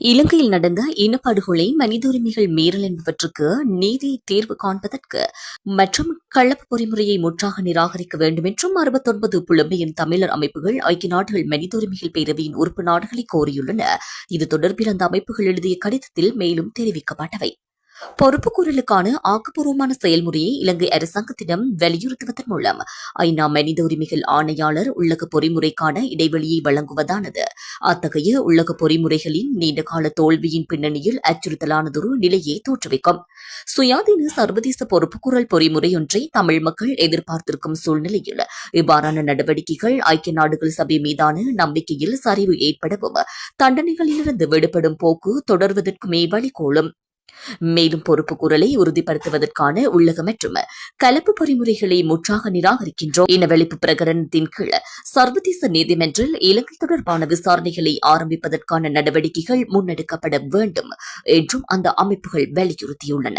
இலங்கையில் நடந்த இனப்படுகொலை மனித உரிமைகள் மீறல் என்பவற்றுக்கு நீதி தீர்வு காண்பதற்கு மற்றும் கலப்பு பொறிமுறையை முற்றாக நிராகரிக்க வேண்டும் என்றும் அறுபத்தொன்பது புலம்பெயர் தமிழர் அமைப்புகள் ஐக்கிய நாடுகள் மனித உரிமைகள் பேரவையின் உறுப்பு நாடுகளை கோரியுள்ளன. இது தொடர்பில் அந்த அமைப்புகள் எழுதிய கடிதத்தில் மேலும் தெரிவிக்கப்பட்டவை. பொறுப்புக்கூறலுக்கான ஆக்கப்பூர்வமான செயல்முறையை இலங்கை அரசாங்கத்திடம் வலியுறுத்துவதன் மூலம் ஐநா மனித உரிமைகள் ஆணையாளர் உள்ளக பொறிமுறைக்கான இடைவெளியை வழங்குவதானது. அத்தகைய உள்ளக பொறிமுறைகளின் நீண்டகால தோல்வியின் பின்னணியில் அச்சுறுத்தலானதொரு நிலையை தோற்றுவிக்கும். சுயாதீன சர்வதேச பொறுப்புக்குரல் பொறிமுறை ஒன்றை தமிழ் மக்கள் எதிர்பார்த்திருக்கும் சூழ்நிலையில் இவ்வாறான நடவடிக்கைகள் ஐக்கிய நாடுகள் சபை மீதான நம்பிக்கையில் சரிவு ஏற்படவும் தண்டனைகளிலிருந்து விடுபடும் போக்கு தொடர்வதற்குமே வழிகோலும். மேலும் பொறுப்பு குரலை உறுதிப்படுத்துவதற்கான உள்ளக மற்றும் கலப்பு பொறிமுறைகளை முற்றாக நிராகரிக்கின்றோம். இனவெளிப்பு பிரகடனத்தின் கீழ் சர்வதேச நீதிமன்றில் இலங்கை தொடர்பான விசாரணைகளை ஆரம்பிப்பதற்கான நடவடிக்கைகள் முன்னெடுக்கப்பட வேண்டும் என்றும் அந்த அமைப்புகள் வலியுறுத்தியுள்ளன.